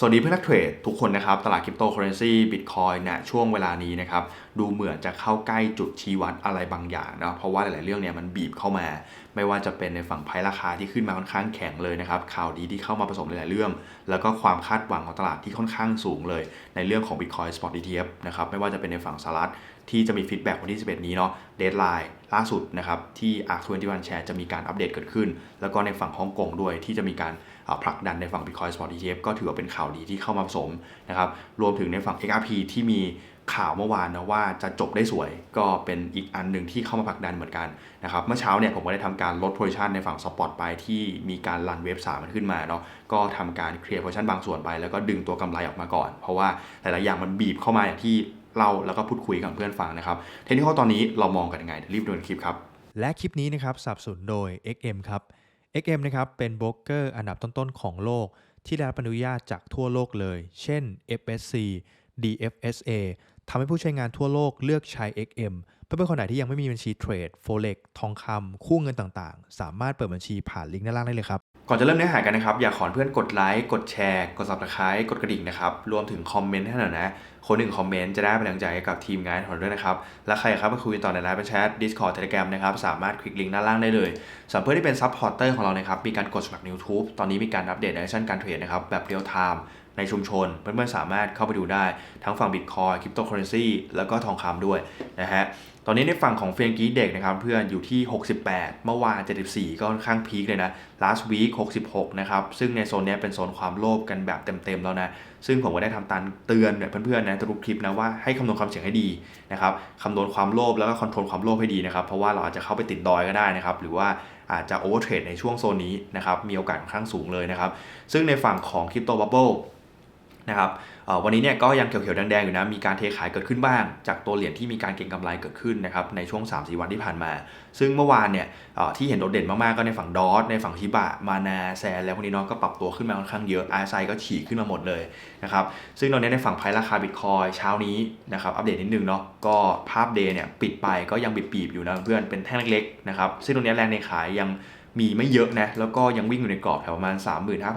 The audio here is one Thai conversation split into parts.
สวัสดีเพื่อนนักเทรดทุกคนนะครับ ตลาดคริปโตเคอเรนซีบิตคอยเนี่ยช่วงเวลานี้นะครับ ดูเหมือนจะเข้าใกล้จุดชี้วัดอะไรบางอย่างนะเพราะว่าหลาย ๆ เรื่องเนี่ยมันบีบเข้ามา ไม่ว่าจะเป็นในฝั่งไพ่ราคาที่ขึ้นมาค่อนข้างแข็งเลยนะครับ ข่าวดีที่เข้ามาผสมหลายๆเรื่อง แล้วก็ความคาดหวังของตลาดที่ค่อนข้างสูงเลย ในเรื่องของ Bitcoin Spot ETF นะครับ ไม่ว่าจะเป็นในฝั่งสหรัฐที่จะมีฟีดแบ็กวันที่ 11 นี้เนาะ เดทไลน์ล่าสุดนะครับที่ ARK 21 Share จะมีการอัปเดตเกิดขึ้น แล้วก็ในฝั่งฮ่องกงด้วยที่จะมีการผลักดันในฝั่ง Bitcoin Spot ETF ก็ถือว่าเป็นข่าวดีที่เข้ามาผสมนะครับ รวมถึงในฝั่ง XRP ที่มี ข่าวเมื่อวานนะว่าจะจบได้สวยก็เป็นอีกอันหนึ่งที่เข้ามาผลักดันเหมือนกันนะครับเมื่อเช้าเนี่ยผมก็ได้ทำการลด position ในฝั่ง Spot ไปที่มีการรันเวฟ3มันขึ้นมาเนาะก็ทำการเคลียร์ position บางส่วนไป แล้วก็ดึงตัวกำไรออกมาก่อน เพราะว่าหลายๆอย่างมันบีบเข้ามาอย่างที่เราแล้วก็พูดคุยกับเพื่อนฟังนะครับเทคนิคตอนนี้เรามองกันยังไงรีบดูในคลิปครับและคลิปนี้นะครับสับสนุนโดย XM ครับ XM นะครับเป็นโบรกเกอร์อันดับต้นๆของโลก ที่ได้รับอนุญาตจากทั่วโลกเลย เช่น FSC DFSA ทำให้ผู้ใช้งานทั่วโลกเลือกใช้ XM เพื่อเป็นคนไหนที่ยังไม่มีบัญชีเทรด Forex ทองคำคู่เงินต่างๆ สามารถเปิดบัญชีผ่านลิงก์ด้านล่างได้เลยครับ ก่อนจะเริ่มเนื้อหากันนะครับ อยากขอเพื่อนกดไลค์กดแชร์กด subscribe กดกระดิ่งนะครับ รวมถึงคอมเมนต์ให้หน่อยนะ คนหนึ่งคอมเมนต์จะได้เป็นกำลังใจให้กับทีมงานของเราด้วยนะครับ และใครครับมาคุยต่อในไลน์เป็นแชท Discord Telegram นะครับสามารถคลิกลิงก์ด้านล่างได้เลยสำหรับเพื่อนที่เป็นซัพพอร์เตอร์ของเรานะครับมีการกดสมัคร YouTube ตอนนี้มีการอัปเดตในชั่นการเทรดนะครับแบบเรียลไทม์ ในชุมชน เพื่อนๆสามารถเข้าไปดูได้ทั้งฝั่ง Bitcoin Cryptocurrency แล้วก็ทองคำด้วยนะฮะตอนนี้ในฝั่งของเฟรนกี้เด็กนะครับเพื่อนอยู่ที่ 68 เมื่อวาน 74 ก็ค่อนข้างพีคเลยนะ last week 66 นะครับ ซึ่งในโซนนี้เป็นโซนความโลภกันแบบเต็มๆแล้วนะ ซึ่งผมก็ได้ทำตันเตือนเพื่อนๆนะทุกคลิปนะว่าให้คำนวณความเสี่ยงให้ดีนะครับคำนวณความโลภแล้วก็คอนโทรลความโลภให้ดีนะครับ เพราะว่าเราอาจจะเข้าไปติดดอยก็ได้นะครับ หรือว่าอาจจะโอเวอร์เทรดในช่วงโซนนี้นะครับ มีโอกาสค่อนข้างสูงเลยนะครับ ซึ่งในฝั่งของคริปโตบับเบิล นะครับวันนี้เนี่ยก็ยังเขียวๆแดงๆอยู่นะ มีการเทขายเกิดขึ้นบ้าง จากตัวเหรียญที่มีการเก็งกำไรเกิดขึ้นนะครับในช่วง 3-4 วันที่ผ่านมา ซึ่งเมื่อวานเนี่ยที่เห็นโดดเด่นมากๆก็ในฝั่งดอทในฝั่งชิบะ มานาแซนแล้วพวกนี้เนาะก็ปรับตัวขึ้นมาค่อนข้างเยอะ RSI ก็ฉีกขึ้นมาหมดเลยนะครับซึ่งตอนนี้ในฝั่งไพราคาบิตคอยเช้านี้นะครับอัปเดตนิดนึงเนาะก็ภาพเดย์เนี่ยปิดไปก็ยังบีบๆอยู่นะเพื่อนเป็นแท่งเล็กๆนะครับซึ่งตรงนี้แรงในขายยัง มีไม่เยอะนะ แล้วก็ยังวิ่งอยู่ในกรอบแถวประมาณ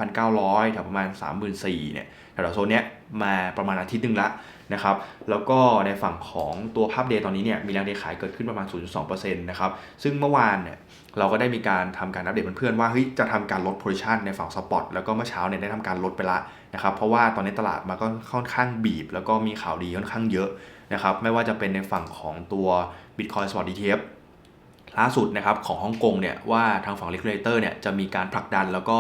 35,900 แถวประมาณ 34,000เนี่ยแถวโซนเนี้ยมาประมาณอาทิตย์หนึงละนะครับ แล้วก็ในฝั่งของตัวภาพเดย์ตอนนี้เนี่ยมีแรงเทขายเกิดขึ้นประมาณ 0.2%นะครับ ซึ่งเมื่อวานเนี่ยเราก็ได้มีการทำการอัปเดตเพื่อนๆว่าเฮ้ยจะทำการลด position ในฝั่งสปอตแล้วก็เมื่อเช้าเนี่ยได้ทำการลดไปละนะครับเพราะว่าตอนนี้ตลาดมันก็ค่อนข้างบีบ แล้วก็มีข่าวดีค่อนข้างเยอะนะครับไม่ว่าจะเป็นในฝั่งของตัว Bitcoin Spot ETF ล่าสุดนะครับของฮ่องกงเนี่ยว่าทางฝั่ง regulator เนี่ยจะมีการผลักดันแล้วก็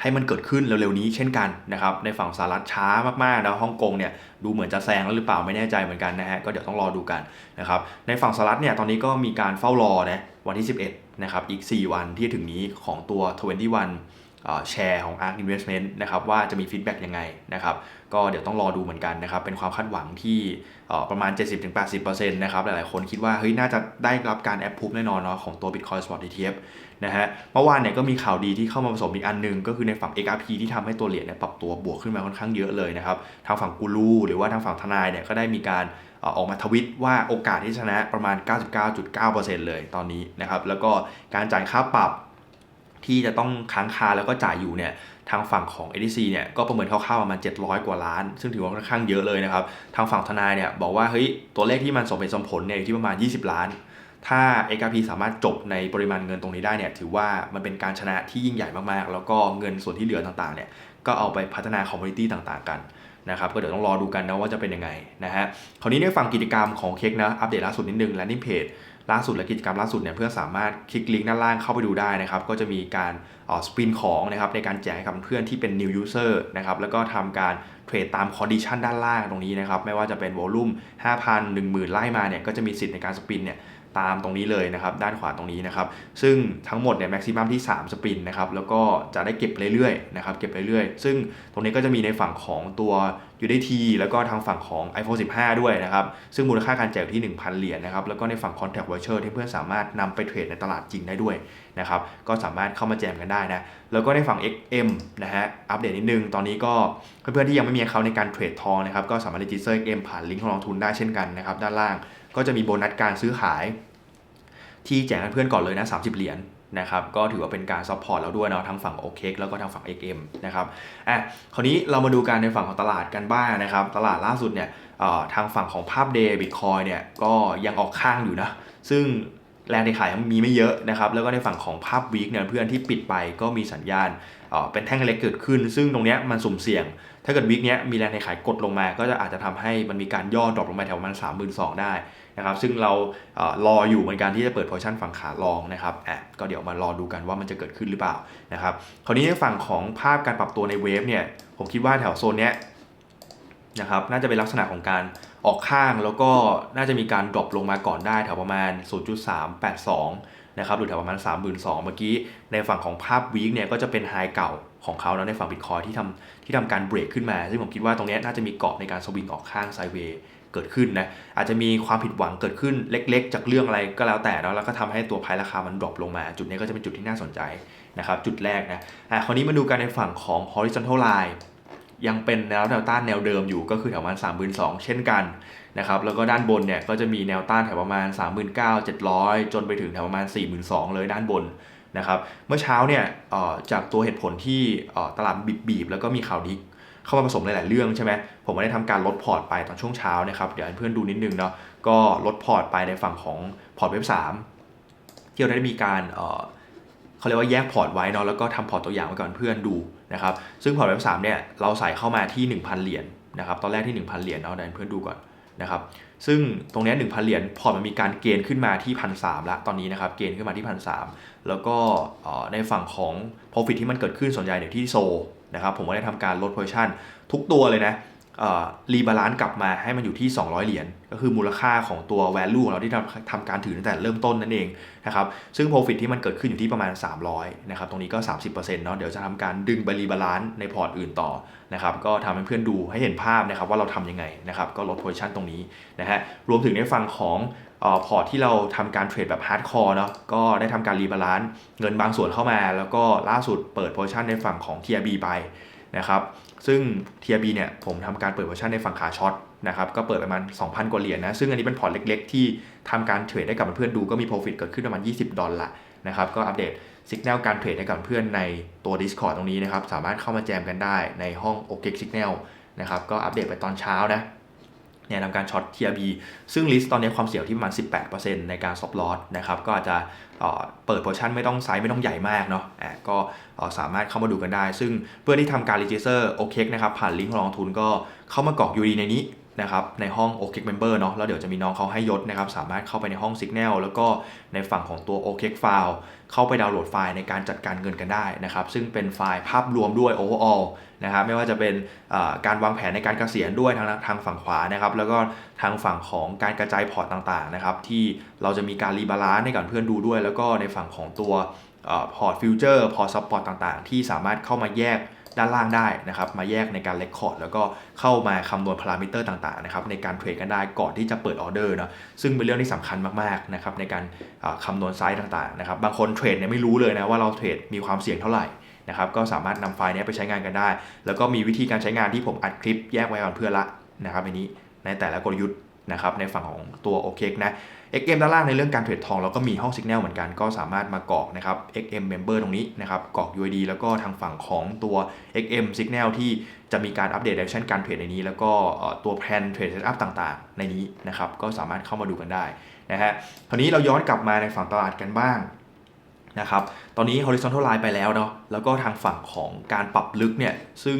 ให้มันเกิดขึ้นเร็วๆนี้เช่นกันนะครับในฝั่งสหรัฐช้ามากๆแล้วฮ่องกงเนี่ยดูเหมือนจะแซงแล้วหรือเปล่าไม่แน่ใจเหมือนกันนะฮะก็เดี๋ยวต้องรอดูกันนะครับในฝั่งสหรัฐเนี่ยตอนนี้ก็มีการเฝ้ารอนะวันที่ 11นะครับอีก 4 วันที่ถึงนี้ของตัว 21แชร์ของ ARK Investment นะครับว่าจะมีฟีดแบ็กยังไงนะครับ ก็เดี๋ยวต้องรอดูเหมือนกันนะครับ เป็นความคาดหวังที่เอ่อประมาณ 70-80%นะครับหลายๆคนคิดว่าเฮ้ยน่าจะได้รับการแอปพูฟแน่นอนเนาะของตัว Bitcoin Spot ETF นะฮะเมื่อวานเนี่ยก็มีข่าวดีที่เข้ามาผสมอีกอันหนึง ก็คือในฝั่ง XRP ที่ทำให้ตัวเหรียญเนี่ยปรับตัวบวกขึ้นมาค่อนข้างเยอะเลยนะครับ ทางฝั่งกูรูหรือว่าทางฝั่งทนายเนี่ยก็ได้มีการออออกมาทวิตว่าโอกาสที่ชนะประมาณ 99.9%เลยตอนนี้นะครับแล้วก็การจ่ายค่าปรับ ที่จะต้องค้างคาแล้วก็จ่ายอยู่เนี่ยทางฝั่งของ ADC เนี่ยก็ประเมินคร่าวๆประมาณ 700 กว่าล้าน ซึ่งถือว่าค่อนข้างเยอะเลยนะครับ ทางฝั่งทนายเนี่ยบอกว่าเฮ้ยตัวเลขที่มันสมเหตุสมผลเนี่ยอยู่ที่ประมาณ 20 ล้าน ถ้า XRP สามารถจบในปริมาณเงินตรงนี้ได้เนี่ยถือว่ามันเป็นการชนะที่ยิ่งใหญ่มากๆ แล้วก็เงินส่วนที่เหลือต่างๆเนี่ยก็เอาไปพัฒนาคอมมูนิตี้ต่างๆ กันนะครับก็เดี๋ยวต้องรอดูกันนะว่าจะเป็นยังไงนะฮะคราวนี้ในฝั่งกิจกรรมของเค้กนะอัปเดตล่าสุดนิดนึงและนี่เพจ ล่าสุดและกิจกรรมล่าสุดเนี่ยเพื่อนสามารถคลิกลิงก์ด้านล่างเข้าไปดูได้นะครับก็จะมีการสปินของนะครับในการแจกให้กับเพื่อนที่เป็น new user นะครับแล้วก็ทำการเทรดตามคอนดิชันด้านล่างตรงนี้นะครับไม่ว่าจะเป็นวอลลุ่ม5,000 10,000 ไล่มาเนี่ยก็จะมีสิทธิ์ในการสปินเนี่ย ตามตรงนี้เลยนะครับ ด้านขวาตรงนี้นะครับ ซึ่งทั้งหมดเนี่ยแม็กซิมัมที่ 3 สปินนะครับ แล้วก็จะได้เก็บเรื่อยๆนะครับ เก็บเรื่อยๆ ซึ่งตรงนี้ก็จะมีในฝั่งของตัว UDT แล้วก็ทางฝั่งของ iPhone 15 ด้วยนะครับ ซึ่งมูลค่าการแจกที่ 1,000 เหรียญนะครับ แล้วก็ในฝั่ง Contact Voucher ที่เพื่อนสามารถนำไปเทรดในตลาดจริงได้ด้วยนะครับ ก็สามารถเข้ามาแจมกันได้นะ แล้วก็ในฝั่ง XM นะฮะ อัปเดตนิดนึง ตอนนี้ก็เพื่อนๆที่ยังไม่มีเขาในการเทรดทองนะครับ ก็สามารถ register XM ผ่านลิงก์ของลงทุนได้เช่นกันนะครับ ด้านล่าง ก็จะมีโบนัสการซื้อขาย ที่แจกให้เพื่อนก่อนเลยนะ 30 เหรียญนะครับก็ถือว่าเป็นการซัพพอร์ตแล้วด้วยเนาะทั้งฝั่ง OK แล้วก็ทางฝั่ง XM นะครับอะคราวนี้เรามาดูกันในฝั่งของตลาดกันบ้างนะครับ ตลาดล่าสุดเนี่ยเอ่อทางฝั่งของภาพเดย์บิตคอยเนี่ยก็ยังออกข้างอยู่นะ ซึ่งแรงในขายมีไม่เยอะนะครับ แล้วก็ในฝั่งของภาพวีคเนี่ยเพื่อนที่ปิดไปก็มีสัญญาณเอ่อเป็นแท่งเล็กเกิดขึ้น ซึ่งตรงเนี้ยมันสุ่มเสี่ยง ถ้าเกิดวีคเนี้ยมีแรงในขายกดลงมา ก็จะอาจจะทำให้มันมีการย่อดรอปลงมาแถวประมาณ3 2 0 0 0ได้นะครับ ซึ่งเรารออยู่เหมือนกันที่จะเปิดโพซิชันฝั่งขาลองนะครับอะก็เดี๋ยวมารอดูกันว่ามันจะเกิดขึ้นหรือเปล่านะครับ คราวนี้ในฝั่งของภาพการปรับตัวในเวฟเนี่ย ผมคิดว่าแถวโซนเนี้ยนะครับน่าจะเป็นลักษณะของการออกข้างแล้วก็น่าจะมีการดรอปลงมาก่อนได้แถวประมาณ 0.382 นะครับหรือแถวประมาณ 32,000 เมื่อกี้ ในฝั่งของภาพวีคเนี่ยก็จะเป็นไฮเก่า ของเขาแล้วในฝั่งบิตคอยที่ทำที่ทำการเบรกขึ้นมา ซึ่งผมคิดว่าตรงนี้น่าจะมีเกาะในการสวิงออกข้างไซเวย์เกิดขึ้นนะอาจจะมีความผิดหวังเกิดขึ้นเล็ก ๆ จากเรื่องอะไรก็แล้วแต่แล้วแล้วก็ทำให้ตัวไพราคามันดรอปลงมา จุดนี้ก็จะเป็นจุดที่น่าสนใจนะครับจุดแรกนะอะคราวนี้มาดูกันในฝั่งของ horizontal line ยังเป็นแนวแนวต้านแนวเดิมอยู่ก็คือแถวประมาณ32,000เช่นกันนะครับแล้วก็ด้านบนเนี่ยก็จะมีแนวต้านแถวประมาณ 39,700 จนไปถึงแถวประมาณ 42,000 เลยด้านบน นะครับเมื่อเช้าเนี่ยจากตัวเหตุผลที่ตลาดบีบๆแล้วก็มีข่าวดีเข้ามาผสมหลาย ๆ เรื่องใช่ไหมผมไม่ได้ทำการลดพอร์ตไปตอนช่วงเช้านะครับ เดี๋ยวเพื่อนดูนิดนึงเนาะก็ลดพอร์ตไปในฝั่งของพอร์ตเว็บ3ที่เราได้มีการเอ่อเขาเรียกว่าแยกพอร์ตไว้เนาะแล้วก็ทำพอร์ตตัวอย่างไว้ก่อนเพื่อนดูนะครับซึ่งพอร์ตเว็บสามเนี่ยเราใส่เข้ามาที่ 1,000 เหรียญนะครับตอนแรกที่ 1,000 เหรียญเนาะเดี๋ยวเพื่อนดูก่อนนะครับ ซึ่งตรงนี้ย1,000เหรียญพอร์ตมันมีการเกณฑ์ขึ้นมาที่พันสามละตอนนี้นะครับเกณฑ์ขึ้นมาที่พันสามแล้วก็ในฝั่งของ profit ที่มันเกิดขึ้นส่วนใหญ่เนี่ยที่โซนะครับผมก็ได้ทำการลด position ทุกตัวเลยนะ รีบาลานซ์กลับมาให้มันอยู่ที่ 200 เหรียญก็คือมูลค่าของตัว value ของเราที่ทำทำการถือตั้งแต่เริ่มต้นนั่นเองนะครับซึ่ง profit ที่มันเกิดขึ้นอยู่ที่ประมาณ 300นะครับตรงนี้ก็ 30%เนาะเดี๋ยวจะทำการดึงไปรีบาลานซ์ในพอร์ตอื่นต่อนะครับก็ทำให้เพื่อนดูให้เห็นภาพนะครับว่าเราทำยังไงนะครับก็ลด position ตรงนี้นะฮะรวมถึงในฝั่งของออพอร์ตที่เราทำการเทรดแบบฮาร์ดคอร์เนาะก็ได้ทำการรีบาลานซ์เงินบางส่วนเข้ามา แล้วก็ล่าสุดเปิด position ในฝั่งของ TRB ไป นะครับซึ่ง TRB เนี่ยผมทำการเปิดเวอร์ชันในฝั่งขาช็อตนะครับก็เปิดประมาณ 2,000 กว่าเหรียญนะซึ่งอันนี้เป็นพอร์ตเล็กๆ ที่ทำการเทรดได้กับเพื่อนดูก็มี profit เกิดขึ้นประมาณ 20 ดอลลาร์นะครับก็อัปเดตสัญญาณการเทรดให้กับเพื่อนในตัว Discord ตรงนี้นะครับสามารถเข้ามาแจมกันได้ในห้อง o k Signal นะครับก็อัปเดตไปตอนเช้านะ เนี่ยทำการช็อต TRB ซึ่งลิสต์ตอนนี้ความเสี่ยงที่ประมาณ 18%ในการ stop loss นะครับ ก็อาจจะเปิดโพชั่นไม่ต้องไซส์ไม่ต้องใหญ่มากเนาะอะก็สามารถเข้ามาดูกันได้ ซึ่งเพื่อนที่ทำการรีจิสเตอร์โอเคนะครับผ่านลิงก์ของลองทุนก็เข้ามากรอก UD ในนี้ นะครับในห้อง OK Member เนาะแล้วเดี๋ยวจะมีน้องเขาให้ยศนะครับสามารถเข้าไปในห้อง Signal แล้วก็ในฝั่งของตัว OK File เข้าไปดาวน์โหลดไฟล์ในการจัดการเงินกันได้นะครับซึ่งเป็นไฟล์ภาพรวมด้วย overall นะครับไม่ว่าจะเป็นการวางแผนในการเกษียณด้วยทางทางฝั่งขวานะครับแล้วก็ทางฝั่งของการกระจายพอร์ตต่างๆนะครับที่เราจะมีการรีบาลานซ์ให้กับเพื่อนดูด้วย แล้วก็ในฝั่งของตัวพอร์ตฟิวเจอร์พอร์ตซัพพอร์ตต่างๆ ที่สามารถเข้ามาแยก ด้านล่างได้นะครับ มาแยกในการเลคคอร์ดแล้วก็เข้ามาคำนวณพารามิเตอร์ต่างๆนะครับในการเทรดกันได้ก่อนที่จะเปิดออเดอร์เนาะซึ่งเป็นเรื่องที่สำคัญมากๆนะครับในการคำนวณไซส์ต่างๆนะครับบางคนเทรดเนี่ยไม่รู้เลยนะว่าเราเทรดมีความเสี่ยงเท่าไหร่นะครับก็สามารถนำไฟล์นี้ไปใช้งานกันได้ แล้วก็มีวิธีการใช้งานที่ผมอัดคลิปแยกไว้ก่อนเพื่อนละนะครับอันนี้ในแต่ละกลยุทธ์ นะครับในฝั่งของตัว OK นะ XM ด้านล่างในเรื่องการเทรดทองเราก็มีห้อง Signal เหมือนกันก็สามารถมากรอกนะครับ XM Member ตรงนี้นะครับกรอก UID แล้วก็ทางฝั่งของตัว XM Signal ที่จะมีการอัปเดต Direction การเทรดในนี้ แล้วก็ตัวแพลนเทรดเซตอัพต่างๆ ในนี้นะครับก็สามารถเข้ามาดูกันได้นะฮะคราวนี้เราย้อนกลับมาในฝั่งตลาดกันบ้างนะครับตอนนี้ horizontal line ไปแล้วเนาะแล้วก็ทางฝั่งของการปรับลึกเนี่ยซึ่ง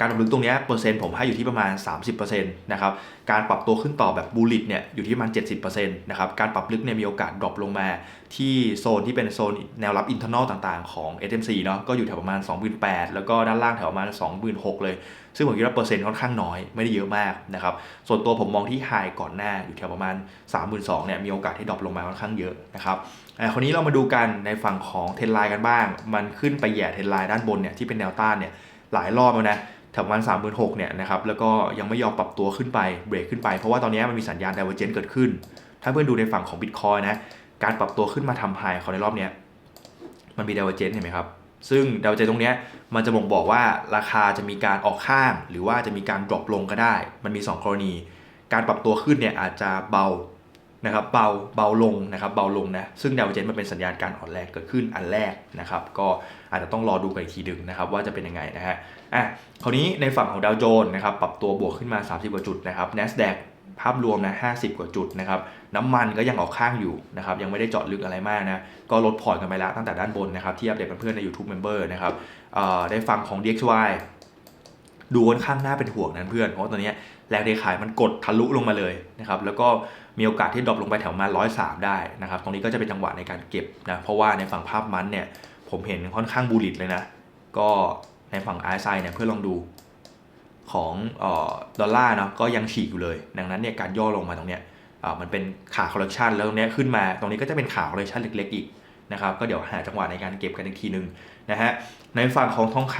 การปรับลึกตรงนี้เปอร์เซ็นต์ผมให้อยู่ที่ประมาณ 30%นะครับ การปรับตัวขึ้นต่อแบบบูลลิตเนี่ยอยู่ที่ประมาณ 70%นะครับ การปรับลึกเนี่ยมีโอกาสดรอปลงมา ที่โซนที่เป็นโซนแนวรับอินเทอร์นอลต่างๆของ SMC เนาะก็อยู่แถวประมาณ 28,000 แล้วก็ด้านล่างแถวประมาณ 26,000 เลย ซึ่งผมคิดว่าเปอร์เซ็นต์ค่อนข้างน้อยไม่ได้เยอะมากนะครับ ส่วนตัวผมมองที่ไฮก่อนหน้าอยู่แถวประมาณ 32,000เนี่ยมีโอกาสที่ดรอปลงมาค่อนข้างเยอะนะครับอ่าคราวนี้เรามาดูกันในฝั่งของเทรนไลน์กันบ้าง มันขึ้นไปแย่เทรนไลน์ด้านบนเนี่ยที่เป็นแนวต้านเนี่ยหลายรอบแล้วนะ แถวประมาณ36,000เนี่ยนะครับแล้วก็ยังไม่ยอมปรับตัวขึ้นไปเบรกขึ้นไป เพราะว่าตอนนี้มันมีสัญญาณ divergence เกิดขึ้น ถ้าเพื่อนดูในฝั่งของ Bitcoin นะการปรับตัวขึ้นมาทำไฮเขาในรอบนี้มันมี divergence เห็นไหมครับซึ่ง divergence ตรงนี้มันจะบ่งบอกว่าราคาจะมีการออกข้าง หรือว่าจะมีการดรอปลงก็ได้ มันมี 2 กรณี การปรับตัวขึ้นเนี่ยอาจจะเบานะครับเบาเบาลงนะครับเบาลงนะซึ่งดาวเจนมันเป็นสัญญาณการอ่อนแรงเกิดขึ้นอันแรกนะครับก็อาจจะต้องรอดูกันอีกทีหนึ่งนะครับว่าจะเป็นยังไงนะฮะ อะคราวนี้ในฝั่งของดาวโจนส์นะครับปรับตัวบวกขึ้นมา 30 กว่าจุดนะครับ NASDAQ ภาพรวมนะ 50 กว่าจุดนะครับน้ำมันก็ยังออกข้างอยู่นะครับยังไม่ได้เจาะลึกอะไรมากนะก็ลดพอร์ตกันไปแล้วตั้งแต่ด้านบนนะครับที่อัปเดตเพื่อนๆใน YouTube Member นะครับได้ฟังของ DXY ดูค่อนข้างน่าเป็นห่วงนั้นเพื่อนเพราะว่าตอนนี้แรงเทขายมันกดทะลุลงมาเลยนะครับแล้วก็มีโอกาสที่ดรอปลงไปแถวมาร้อยสามได้นะครับตรงนี้ก็จะเป็นจังหวะในการเก็บนะเพราะว่าในฝั่งภาพมันเนี่ยผมเห็นค่อนข้างบูลลิตเลยนะก็ ในฝั่ง RSI เนี่ยเพื่อลองดูของออดอลลาร์เนาะก็ยังฉีกอยู่เลย ดังนั้นเนี่ยการย่อลงมาตรงเนี้ยอ่ามันเป็นขาคอร์เรคชันแล้วตรงเนี้ยขึ้นมาตรงนี้ก็จะเป็นขาคอร์เรคชันเล็กๆอีกนะครับก็เดี๋ยวหาจังหวะในการเก็บกันอีกทีหนึงนะฮะในฝั่งของทองค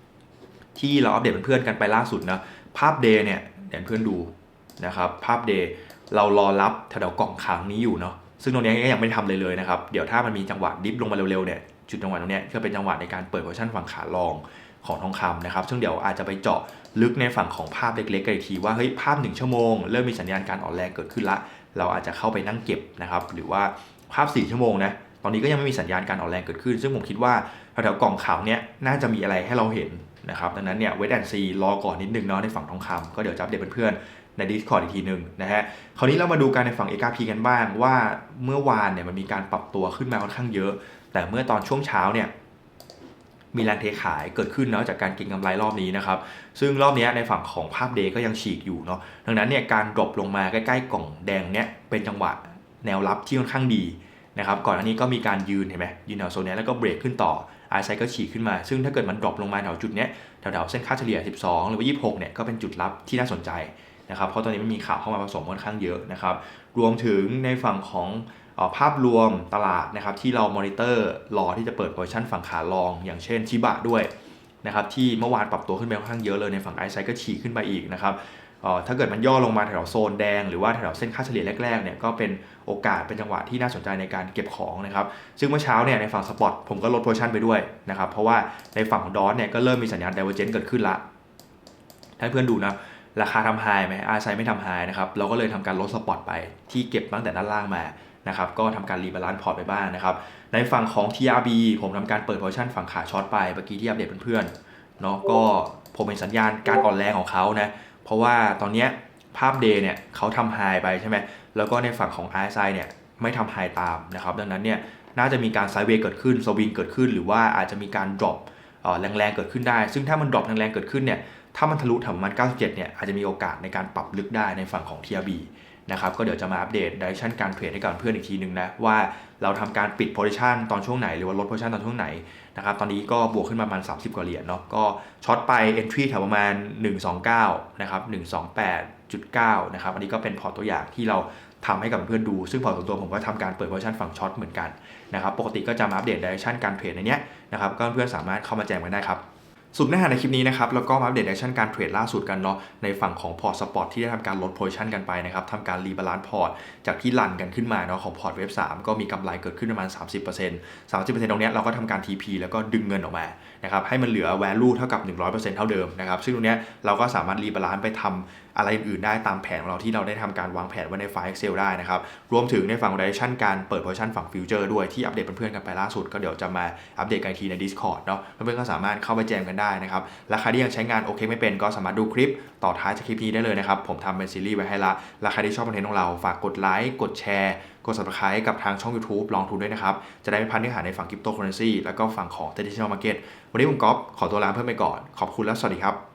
ำที่เราอัปเดตเพื่อนๆกันไปล่าสุดนะภาพเดย์เนี่ยเดี๋ยวเพื่อนดูนะครับภาพเดย์เรารอรับแถวกล่องค้างนี้อยู่เนาะซึ่งตรงเนี้ยก็ยังไม่ทำเลยเลยนะครับ เดี๋ยวถ้ามันมีจังหวะดิฟลงมาเร็วๆเนี่ย จุดจังหวะตรงนี้ยก็เป็นจังหวะในการเปิดโพซิชันฝั่งขาลองของทองคำนะครับซึ่งเดี๋ยวอาจจะไปเจาะลึกในฝั่งของภาพเล็กๆกันอีกทีว่าเฮ้ยภาพ 1 ชั่วโมง เริ่มมีสัญญาณการอ่อนแรงเกิดขึ้นละ เราอาจจะเข้าไปนั่งเก็บนะครับหรือว่าภาพ 4 ชั่วโมงนะตอนนี้ก็ยังไม่มีสัญญาณการอ่อนแรงเกิดขึ้น ซึ่งผมคิดว่าแถวๆกล่องขาวเนี้ยน่าจะมีอะไรให้เราเห็นนะครับดังนั้นเนี่ยเวทแอนซีรอก่อนนิดนึงเนาะในฝั่งทองคำก็เดี๋ยวจะอัปเดตเพื่อนๆ ใน Discord อีกทีหนึ่งนะฮะ คราวนี้เรามาดูกันในฝั่ง XRP กันบ้างว่าเมื่อวานเนี่ยมันมีการปรับตัวขึ้นมาค่อนข้างเยอะ แต่เมื่อตอนช่วงเช้าเนี่ยมีแรงเทขายเกิดขึ้นเนาะจากการเก็งกำไรรอบนี้นะครับ ซึ่งรอบนี้ในฝั่งของภาพเดย์ก็ยังฉีกอยู่เนาะ ดังนั้นเนี่ยการดรอปลงมาใกล้ๆกล่องแดงเนี่ยเป็นจังหวะแนวรับที่ค่อนข้างดีนะครับ ก่อนอันนี้ก็มีการยืนเห็นไหมยืนแถวโซนนี้แล้วก็เบรกขึ้นต่อไอไซก็ฉีกขึ้นมา ซึ่งถ้าเกิดมันดรอปลงมาแถวจุดเนี้ยแถวๆเส้นค่าเฉลี่ย 12 หรือว่า 26 เนี่ยก็เป็นจุดรับที่น่าสนใจ นะครับเพราะตอนนี้มันมีข่าวเข้ามาผสมค่อนข้างเยอะนะครับรวมถึงในฝั่งของภาพรวมตลาดนะครับที่เรามอนิเตอร์รอที่จะเปิดโพซิชันฝั่งขาลอง อย่างเช่นชิบะด้วยนะครับที่เมื่อวานปรับตัวขึ้นไปค่อนข้างเยอะเลยในฝั่งไอซ์ไซก็ฉีกขึ้นไปอีกนะครับถ้าเกิดมันย่อลงมาแถวโซนแดง หรือว่าแถวเส้นค่าเฉลี่ยแรกๆเนี่ยก็เป็นโอกาสเป็นจังหวะที่น่าสนใจในการเก็บของนะครับซึ่งเมื่อเช้าเนี่ยในฝั่งสปอตผมก็ลดโพซิชันไปด้วยนะครับเพราะว่าในฝั่งของดอสเนี่ยก็เริ่มมีสัญญาณ divergence เกิดขึ้นละให้เพื่อนดูนะ ราคาทำไฮไหมอาไซไม่ทำไฮนะครับเราก็เลยทำการลดสปอตไปที่เก็บตั้งแต่ด้านล่างมานะครับก็ทำการรีบาลานซ์พอร์ตไปบ้างนะครับในฝั่งของ TRB ผมทำการเปิดโพซิชันฝั่งขาช็อตไปเมื่อกี้ที่อัปเดตเพื่อนๆเนาะก็ผมเห็นสัญญาณการอ่อนแรงของเขานะเพราะว่าตอนนี้ภาพเดย์เนี่ยเขาทำไฮไปใช่ไหมแล้วก็ในฝั่งของ RSI เนี่ยไม่ทำไฮตามนะครับดังนั้นเนี่ยน่าจะมีการไซด์เวย์เกิดขึ้นสวิงเกิดขึ้น หรือว่าอาจจะมีการดรอปแรงๆเกิดขึ้นได้ ซึ่งถ้ามันดรอปแรงๆเกิดขึ้นเนี่ย ถ้ามันทะลุแถวประมาณ97 เนี่ยอาจจะมีโอกาสในการปรับลึกได้ในฝั่งของ TRB นะครับก็เดี๋ยวจะมาอัปเดตดิเรกชันการเทรดให้กับเพื่อนอีกทีนึงนะ ว่าเราทำการปิด position ตอนช่วงไหน หรือว่าลด position ตอนช่วงไหนนะครับตอนนี้ก็บวกขึ้นมาประมาณ 30 กว่าเหรียญเนาะก็ช็อตไป entry แถวประมาณ 129 นะครับ 128.9 นะครับอันนี้ก็เป็นพอร์ตตัวอย่างที่เราทำให้กับเพื่อนดู ซึ่งพอร์ตส่วนตัวผมก็ทำการเปิด position ฝั่งช็อตเหมือนกันนะครับปกติก็จะมาอัปเดตดิเรกชันการเทรดในเนี้ยนะครับก็เพื่อนสามารถเข้ามาแจ้งกันได้ครับ สรุปเนื้อหาในคลิปนี้นะครับแล้วก็มาอัปเดตแอคชั่นการเทรดล่าสุดกันเนาะในฝั่งของพอร์ตสปอร์ตที่ได้ทำการลดโพซิชันกันไปนะครับทำการรีบาลานซ์พอร์ตจากที่รันกันขึ้นมาเนาะของพอร์ตเว็บ3 ก็มีกำไรเกิดขึ้นประมาณ 30% 30%ตรงเนี้ยเราก็ทำการ TP แล้วก็ดึงเงินออกมานะครับให้มันเหลือ value เท่ากับ 100%เท่าเดิมนะครับซึ่งตรงเนี้ยเราก็สามารถรีบาลานซ์ไปทำ อะไรอื่นๆได้ตามแผนของเราที่เราได้ทำการวางแผนไว้ในไฟล์ Excel ได้นะครับ รวมถึงในฝั่ง direction การเปิด position ฝั่ง future ด้วยที่อัปเดตเพื่อนๆกันไปล่าสุด ก็เดี๋ยวจะมาอัปเดตกันทีใน Discord เนาะเพื่อนๆก็สามารถเข้าไปแจมกันได้นะครับและใครที่ยังใช้งานโอเคไม่เป็นก็สามารถดูคลิปต่อท้ายจากคลิปนี้ได้เลยนะครับผมทำเป็นซีรีส์ไว้ให้ละและใครที่ชอบคอนเทนต์ของเราฝากกดไลค์กดแชร์กด subscribe กับทางช่อง YouTube ลองทุนด้วยนะครับ จะได้ไม่พลาดเนื้อหาในฝั่ง cryptocurrency แล้วก็ฝั่งของ traditional market วันนี้ผมก๊อฟขอตัวลาเพื่อนไปก่อน ขอบคุณและสวัสดีครับ